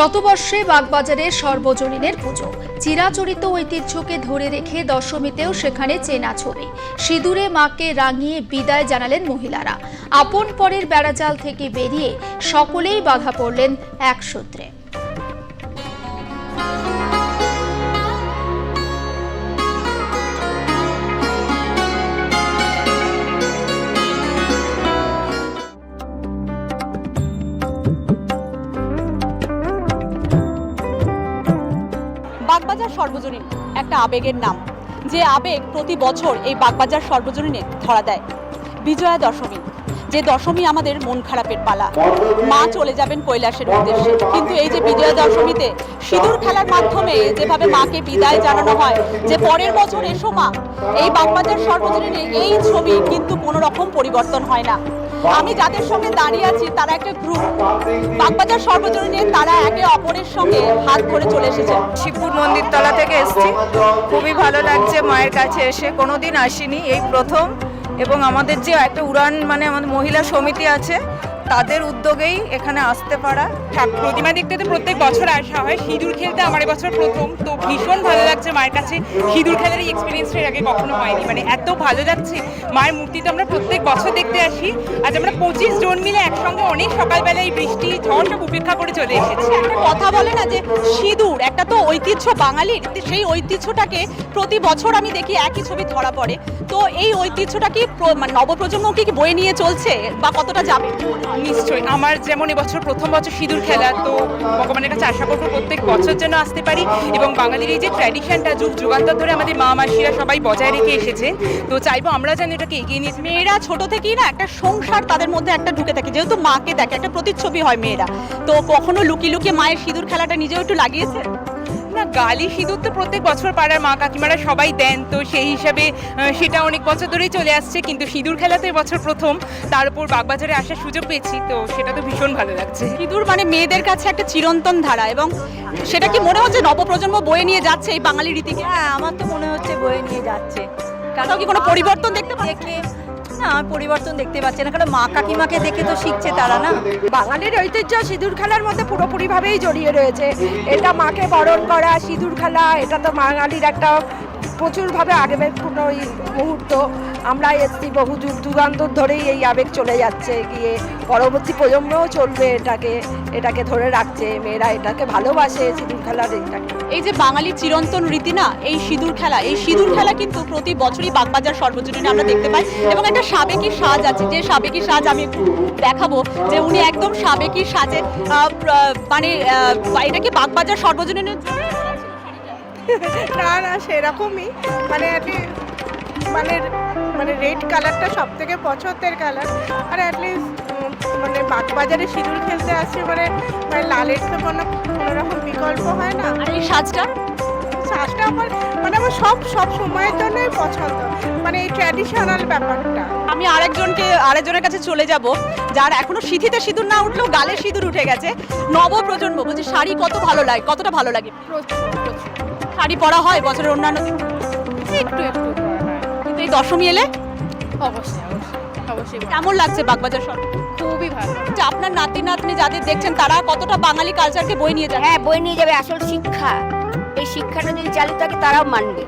শতবর্ষে বাগবাজারে সর্বজনীনের পুজো। চিরাচরিত ঐতিহ্যকে ধরে রেখে দশমীতেও সেখানে চেনা ছবি। সিঁদুরে মাকে রাঙিয়ে বিদায় জানালেন মহিলারা। আপন পরের বেড়াজাল থেকে বেরিয়ে সকলেই বাধা পড়লেন এক সূত্রে। সর্বজনীন একটা আবেগের নাম, যে আবেগ প্রতি বছর এই বাগবাজার সর্বজনীনে ধরা দেয়। বিজয়া দশমী, যে দশমী আমাদের মন খারাপের পালা। মা চলে যাবেন কৈলাসের উদ্দেশ্যে। কিন্তু এই যে বিজয়া দশমীতে সিঁদুর খেলার মাধ্যমে যেভাবে মাকে বিদায় জানানো হয়, যে পরের বছর এসো মা, এই বাগবাজার সর্বজনীনে এই ছবি কিন্তু কোনো রকম পরিবর্তন হয় না। আমি যাদের সঙ্গে দাঁড়িয়ে আছি, তারা একটা গ্রুপ বাগবাজার সর্বজনীনে তারা একে অপরের সঙ্গে হাত করে চলে এসেছে। শিবপুর মন্দির তলা থেকে এসেছি। খুবই ভালো লাগছে মায়ের কাছে এসে। কোনোদিন আসিনি এই প্রথম। এবং আমাদের যে একটা উড়ান মানে আমাদের মহিলা সমিতি আছে তাদের উদ্যোগেই এখানে আসতে পারা। ঠাক- প্রতিমা দেখতে তো প্রত্যেক বছর আসা হয়। সিঁদুর খেলতে আমার এবছর প্রথম। তো ভীষণ ভালো লাগছে মায়ের কাছে। সিঁদুর খেলার এই এক্সপিরিয়েন্সটা এর আগে কখনো হয়নি। মানে এত ভালো লাগছে মায়ের মূর্তি তো আমরা প্রত্যেক বছর দেখতে আসি। আজ আমরা পঁচিশ জন মিলে একসঙ্গে অনেক সকালবেলা এই বৃষ্টি ঝড় সব উপেক্ষা করে চলে এসেছি। একটা কথা বলে না যে সিঁদুর একটা তো ঐতিহ্য বাঙালির। সেই ঐতিহ্যটাকে প্রতি বছর আমি দেখি একই ছবি ধরা পড়ে। তো এই ঐতিহ্যটা কি মানে কি কি বয়ে নিয়ে চলছে? বা কতটা যাবে? নিশ্চয়ই। আমার যেমন এবছর প্রথম বছর সিঁদুর খেলা, তো ভগবানের কাছে আশা করব প্রত্যেক বছর যেন আসতে পারি এবং বাঙালির এই যে ট্র্যাডিশনটা যুগ যুগান্তর ধরে আমাদের মা, মাসিরা সবাই বজায় রেখে এসেছে, তো চাইব আমরা যেন এটাকে এগিয়ে নিয়ে মেয়েরা ছোট থেকেই না একটা সংসার তাদের মধ্যে একটা ঢুকে থাকে, যেহেতু মাকে দেখে, একটা প্রতিচ্ছবি হয় মেয়েরা। তো কখনো লুকিয়ে লুকিয়ে মায়ের সিঁদুর খেলাটা নিজেও একটু লাগিয়েছে? না গালি সিঁদুর তো প্রত্যেক বছর পাড়ার মা কাকিমারা সবাই দেন তো সেই হিসাবে সেটা অনেক বছর ধরেই চলে আসছে কিন্তু সিঁদুর খেলা তো এবছর প্রথম তার উপর বাগবাজারে আসার সুযোগ পেয়েছি তো সেটা তো ভীষণ ভালো লাগছে। সিঁদুর মানে মেয়েদের কাছে একটা চিরন্তন ধারা এবং সেটা কি মনে হচ্ছে নবপ্রজন্ম বয়ে নিয়ে যাচ্ছে এই বাঙালি রীতিকে? হ্যাঁ আমার তো মনে হচ্ছে বয়ে নিয়ে যাচ্ছে। কারণ কি কোনো পরিবর্তন দেখতে পাচ্ছেন? না? আমি পরিবর্তন দেখতে পাচ্ছে না। কারণ মা কাকিমাকে দেখে তো শিখছে তারা, না? বাঙালির ঐতিহ্য সিঁদুর খেলার মধ্যে পুরোপুরিভাবেই জড়িয়ে রয়েছে। এটা মাকে বরণ করা, সিঁদুর খেলা, এটা তো বাঙালির একটা প্রচুরভাবে আবেগপূর্ণ এই মুহূর্ত, আমরা এসছি বহু যুগ যুগান্তর ধরেই এই আবেগ চলে যাচ্ছে, গিয়ে পরবর্তী প্রজন্মও চলবে এটাকে এটাকে ধরে রাখছে, মেয়েরা এটাকে ভালোবাসে সিঁদুর খেলার এইটাকে এই যে বাঙালি চিরন্তন রীতি না, এই সিঁদুর খেলা, এই সিঁদুর খেলা কিন্তু প্রতি বছরই বাগবাজার সর্বজনীন আমরা দেখতে পাই, এবং একটা সাবেকি সাজ আছে, যে সাবেকি সাজ আমি একটু দেখাবো, যে উনি একদম সাবেকি সাজে মানে এটা কি বাগবাজার সর্বজনীনের না না সেরকমই। মানে মানে মানে রেড কালারটা সব থেকে পছন্দের কালার আর অ্যাটলিস্ট মানে বাগবাজারে সিঁদুর খেলতে আসছে মানে মানে লালের তো কোনো কোনো রকম বিকল্প হয় না। আর এই সাজটা? শ্বাসটা আমার মানে আমার সব সব সময়ের জন্যই পছন্দ। মানে এই ট্র্যাডিশনাল ব্যাপারটা। আমি আরেকজনকে আরেকজনের কাছে চলে যাব যার এখনও সিঁথিতে সিঁদুর না উঠলেও গালে সিঁদুর উঠে গেছে। নব প্রজন্ম বলছে শাড়ি কত ভালো লাগে কতটা ভালো লাগে? শাড়ি পরা হয় বছরের অন্যান্য দিন? একটু একটু কিন্তু এই দশমী এলে? অবশ্যই অবশ্যই অবশ্যই কেমন লাগছে বাগবাজার শহর? খুবই ভালো। যে আপনার নাতি নাতনি যাদের দেখছেন তারা কতটা বাঙালি কালচারকে বই নিয়ে যাবে হ্যাঁ বই নিয়ে যাবে। আসল শিক্ষা। এই শিক্ষাটা যদি চালু থাকে তারাও মানবে।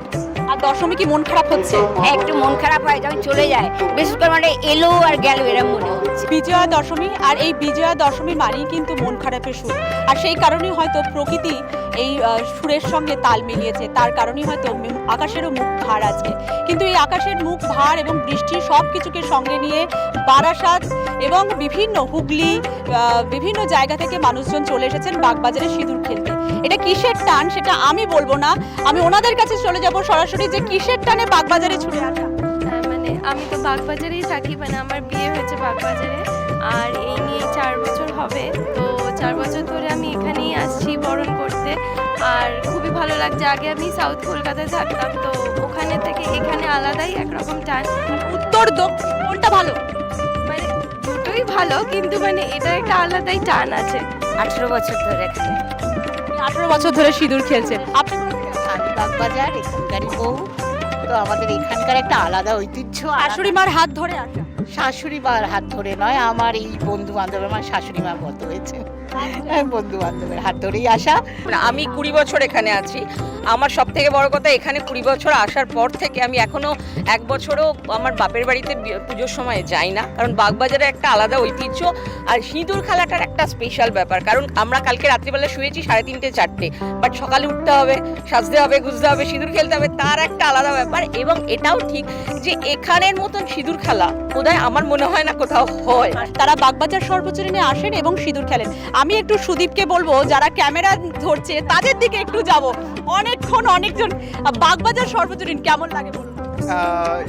আর দশমী কি মন খারাপ হচ্ছে? হ্যাঁ একটু মন খারাপ হয় যখন চলে যায়। বিশেষ করে মানে এলো আর গেল এরম মনে হচ্ছে। বিজয়া দশমী আর এই বিজয়া দশমী মানেই কিন্তু মন খারাপের সুর। আর সেই কারণেই হয়তো প্রকৃতি এই আহ, সুরের সঙ্গে তাল মিলিয়েছে। তার কারণেই হয়তো মে- আকাশেরও মুখ ভার আছে। কিন্তু এই আকাশের মুখ ভার এবং বৃষ্টি সব কিছুকে সঙ্গে নিয়ে বারাসাত এবং বিভিন্ন হুগলি আহ, বিভিন্ন জায়গা থেকে মানুষজন চলে এসেছেন বাগবাজারে সিঁদুর খেলতে। এটা কিসের টান সেটা আমি বলব না। আমি ওনাদের কাছে চলে যাব সরাসরি যে কিসের টানে বাগবাজারে ছুটে আসা। হ্যাঁ, মানে আমি তো বাগবাজারেই থাকি মানে আমার বিয়ে হয়েছে বাগবাজারে। আর এই নিয়ে চার বছর হবে তো চার বছর ধরে আমি এখানেই আসছি বরণ করতে। আর খুবই ভালো লাগছে আগে আমি সাউথ কলকাতায় থাকতাম তো ওখানে থেকে এখানে আলাদাই একরকম টান। উত্তর দক্ষিণ কোনটা ভালো? মানে দুটোই ভালো কিন্তু মানে এটা একটা আলাদাই টান আছে। আঠেরো বছর ধরে এখানে। আঠারো বছর ধরে সিঁদুর খেলছেন আপনি আমি বাগবাজার এখানকারই বউ। তো আমাদের এখানকার একটা আলাদা ঐতিহ্য শাশুড়ি মার হাত ধরে আসা। শাশুড়ি মার হাত ধরে নয় আমার এই বন্ধু বান্ধব আমার শাশুড়ি মা গত হয়েছে। বন্ধু বান্ধবের হাত ধরেই আসা। আমি কুড়ি বছর এখানে আছি। আমার সব থেকে বড় কথা এখানে কুড়ি বছর আসার পর থেকে আমি এখনও এক বছরও আমার বাপের বাড়িতে পুজোর সময় যাই না। কারণ বাগবাজারে একটা আলাদা ঐতিহ্য আর সিঁদুর খেলাটার একটা স্পেশাল ব্যাপার। কারণ আমরা কালকে রাত্রিবেলা শুয়েছি সাড়ে তিনটে চারটে। বাট সকালে উঠতে হবে সাজতে হবে গুজতে হবে সিঁদুর খেলতে হবে তার একটা আলাদা ব্যাপার। এবং এটাও ঠিক যে এখানের মতন সিঁদুর খেলা বোধহয় আমার মনে হয় না কোথাও হয়। তারা বাগবাজার সর্বজনীনে আসেন এবং সিঁদুর খেলেন। আমি একটু সুদীপকে বলব, যারা ক্যামেরা ধরছে, তাদের দিকে একটু যাব। অনেকক্ষণ অনেকজন, বাগবাজার সর্বজনীন, কেমন লাগে বলুন?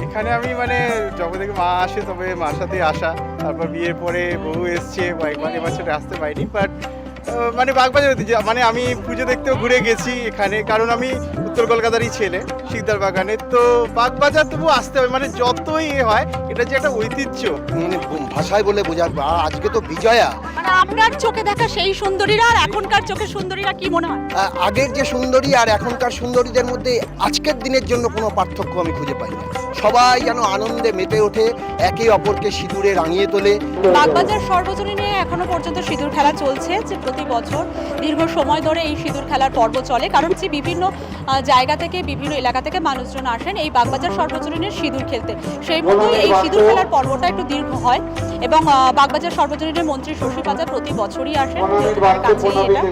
এখানে আমি মানে যখন থেকে মা আসে তবে মার সাথে আসা, তারপর বিয়ের পরে বউ এসছে মানে বছর আসতে পারিনি বাট মানে বাগবাজার মানে আমি পুজো দেখতেও ঘুরে গেছি এখানে কারণ আমি উত্তর কলকাতারই ছেলে শিকদার বাগানে তো বাগবাজার তবু আসতে হবে মানে যতই এ হয় এটা যে একটা ঐতিহ্য। মানে ভাষায় বলে বোঝাবো আর আজকে তো বিজয়া। মানে আপনার চোখে দেখা সেই সুন্দরীরা আর এখনকার চোখে সুন্দরীরা কি মনে হয়? আগের যে সুন্দরী আর এখনকার সুন্দরীদের মধ্যে আজকের দিনের জন্য কোনো পার্থক্য আমি খুঁজে পাই না। সবাই যেন আনন্দে মেতে ওঠে একে অপরকে সিঁদুরে রাঙিয়ে তোলে। বাগবাজার সর্বজনীনে এখনও পর্যন্ত সিঁদুর খেলা চলছে যে প্রতি বছর দীর্ঘ সময় ধরে এই সিঁদুর খেলার পর্ব চলে, কারণ হচ্ছে বিভিন্ন জায়গা থেকে, বিভিন্ন এলাকা থেকে মানুষজন আসেন এই বাগবাজার সর্বজনীনের সিঁদুর খেলতে। সেই মতোই এই সিঁদুর খেলার পর্বটা একটু দীর্ঘ হয় এবং বাগবাজার সর্বজনীনের মন্ত্রী শশী পাজা প্রতি বছরই আসেন কাছেই এটা।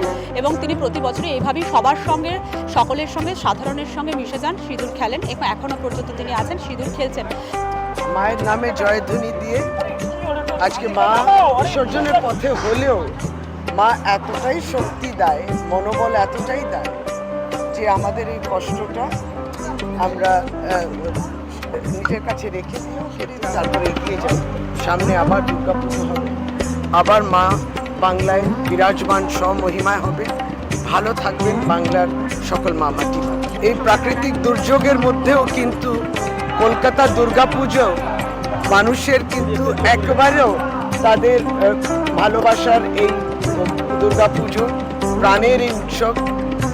এবং তিনি প্রতি বছরই এইভাবেই সবার সঙ্গে, সকলের সঙ্গে, সাধারণের সঙ্গে মিশে যান, সিঁদুর খেলেন, এবং এখনও পর্যন্ত তিনি আছেন, সিঁদুর খেলছেন। মায়ের নামে জয়ধ্বনি দিয়ে আজকে মা বিসর্জনের পথে হলেও মা এতটাই শক্তি দেয়, মনোবল এতটাই দেয় যে আমাদের এই কষ্টটা আমরা নিজের কাছে রেখে দিয়েও তারপরে এগিয়ে যাই। সামনে আবার দুর্গা পুজো হবে। আবার মা বাংলায় বিরাজমান স্বমহিমায় হবে। ভালো থাকবেন বাংলার সকল মা। মাটি এই প্রাকৃতিক দুর্যোগের মধ্যেও কিন্তু কলকাতা দুর্গাপুজো মানুষের কিন্তু একবারেও তাদের ভালোবাসার এই দুর্গাপুজো প্রাণের এই উৎসব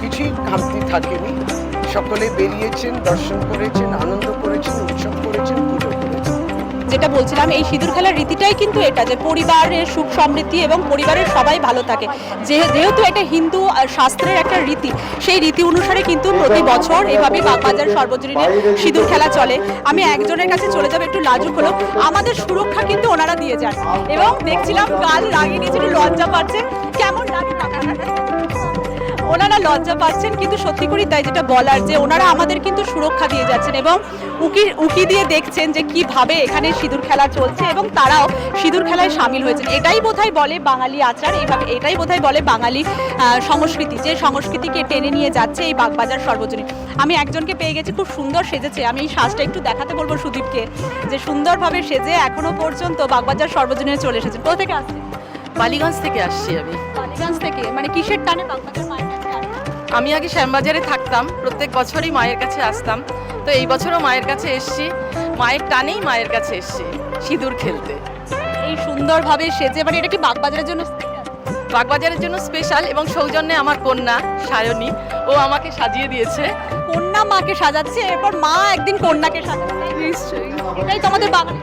কিছুই খামতি থাকেনি। সকলে বেরিয়েছেন দর্শন করেছেন আনন্দ করেছেন। যেটা বলছিলাম, এই সিঁদুর খেলার রীতিটাই কিন্তু এটা যে পরিবারের সুখ সমৃদ্ধি এবং পরিবারের সবাই ভালো থাকে। যেহেতু এটা হিন্দু শাস্ত্রের একটা রীতি, সেই রীতি অনুসারে কিন্তু প্রতি বছর এভাবে বাগবাজার সর্বজনীনে সিঁদুর খেলা চলে। আমি একজনের কাছে চলে যাব, একটু লাজুক হলো। আমাদের সুরক্ষা কিন্তু ওনারা দিয়ে যান। এবং দেখছিলাম গাল রাগিয়ে নিয়েছিল লজ্জা পাচ্ছে। কেমন লাগে? ওনারা লজ্জা পাচ্ছেন কিন্তু সত্যি করি তাই যেটা বলার যে ওনারা আমাদের কিন্তু সুরক্ষা দিয়ে যাচ্ছেন এবং উকি উকি দিয়ে দেখছেন যে কীভাবে এখানে সিঁদুর খেলা চলছে এবং তারাও সিঁদুর খেলায় সামিল হয়েছেন। এটাই বোধহয় বলে বাঙালি আচার এইভাবে এটাই বোধহয় বলে বাঙালি সংস্কৃতি যে সংস্কৃতিকে টেনে নিয়ে যাচ্ছে এই বাগবাজার সর্বজনীন। আমি একজনকে পেয়ে গেছি খুব সুন্দর সেজেছে। আমি এই সাজটা একটু দেখাতে বলব সুদীপকে যে সুন্দরভাবে সেজে এখনও পর্যন্ত বাগবাজার সর্বজনীনে চলে এসেছে কোথা থেকে আসছে বালিগঞ্জ থেকে আসছি আমি। বালিগঞ্জ থেকে? মানে কিসের টানে বাগবাজার? আমি আগে শ্যামবাজারে থাকতাম প্রত্যেক বছরই মায়ের কাছে আসতাম। তো এই বছরও মায়ের কাছে এসছি। মায়ের টানেই মায়ের কাছে এসছি সিঁদুর খেলতে। এই সুন্দরভাবে সেজে মানে এটা কি বাগবাজারের জন্য? বাগবাজারের জন্য স্পেশাল এবং সৌজন্যে আমার কন্যা সায়নী ও আমাকে সাজিয়ে দিয়েছে। কন্যা মাকে সাজাচ্ছে এরপর মা একদিন কন্যাকে সাজাচ্ছে। নিশ্চয়ই। এটাই তোমাদের বাঙালি।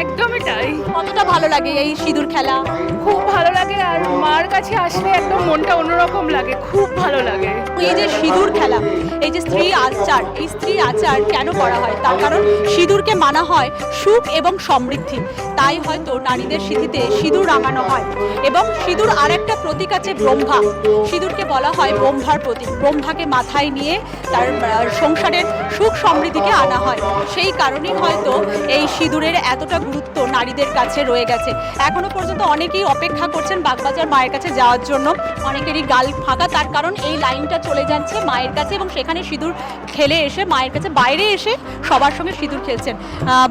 একদমই তাই। কতটা ভালো লাগে এই সিঁদুর খেলা? খুব ভালো লাগে আর মার কাছে আসলে একদম মনটা অন্যরকম লাগে খুব ভালো লাগে। এই যে সিঁদুর খেলা এই যে স্ত্রী আচার এই স্ত্রী আচার কেন করা হয়? তার কারণ সিঁদুরকে মানা হয় সুখ এবং সমৃদ্ধি। তাই হয়তো নারীদের সিঁথিতে সিঁদুর রাঙানো হয় এবং সিঁদুর আর একটা প্রতীক আছে ব্রহ্মা। সিঁদুরকে বলা হয় ব্রহ্মার প্রতীক। ব্রহ্মাকে মাথায় নিয়ে তার সংসারের সুখ সমৃদ্ধিকে আনা হয়। সেই কারণেই হয়তো এই সিঁদুরের এতটা গুরুত্ব নারীদের কাছে রয়ে গেছে। এখনও পর্যন্ত অনেকেই অপেক্ষা করছেন বাগবাজার মায়ের কাছে যাওয়ার জন্য। অনেকেরই গাল ফাঁকা। তার কারণ এই লাইনটা চলে যাচ্ছে মায়ের কাছে এবং সেখানে সিঁদুর খেলে এসে, মায়ের কাছে বাইরে এসে সবার সঙ্গে সিঁদুর খেলছেন।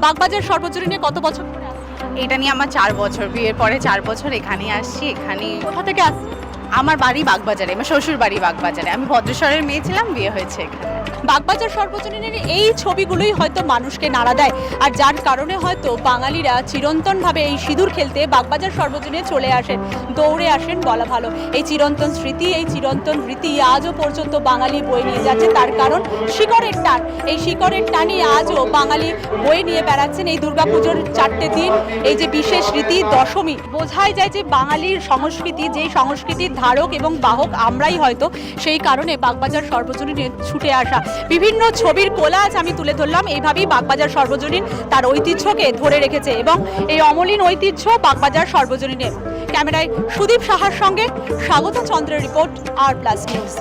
বাগবাজার সর্বজনীনে কত বছর ধরে আসছেন? এটা নিয়ে আমার চার বছর বিয়ের পরে চার বছর এখানেই আসছি এখানে কোথা থেকে আসছেন? আমার বাড়ি বাগবাজারে আমার শ্বশুর বাড়ি বাগবাজারে। আমি ভদ্রেশ্বরের মেয়ে ছিলাম বিয়ে হয়েছে এখানে। বাগবাজার সর্বজনীনের এই ছবিগুলোই হয়তো মানুষকে নাড়া দেয়। আর যার কারণে হয়তো বাঙালিরা চিরন্তনভাবে এই সিঁদুর খেলতে বাগবাজার সর্বজনীনে চলে আসেন, দৌড়ে আসেন বলা ভালো। এই চিরন্তন স্মৃতি, এই চিরন্তন রীতি আজও পর্যন্ত বাঙালি বয়ে নিয়ে যাচ্ছে। তার কারণ শিকড়ের টান। এই শিকড়ের টানই আজও বাঙালি বয়ে নিয়ে বেড়াচ্ছেন এই দুর্গাপুজোর চারটে দিন। এই যে বিশেষ রীতি, দশমী, বোঝাই যায় যে বাঙালির সংস্কৃতি, যে সংস্কৃতির ধারক এবং বাহক আমরাই হয়তো সেই কারণে বাগবাজার সর্বজনীনে ছুটে আসা। বিভিন্ন ছবির কোলাজ আমি তুলে ধরলাম। এইভাবেই বাগবাজার সর্বজনীন তার ঐতিহ্যকে ধরে রেখেছে এবং এই অমলিন ঐতিহ্য বাগবাজার সর্বজনীনে ক্যামেরায় সুদীপ সাহার সঙ্গে স্বাগত চন্দ্রের রিপোর্ট আর প্লাস নিউজ।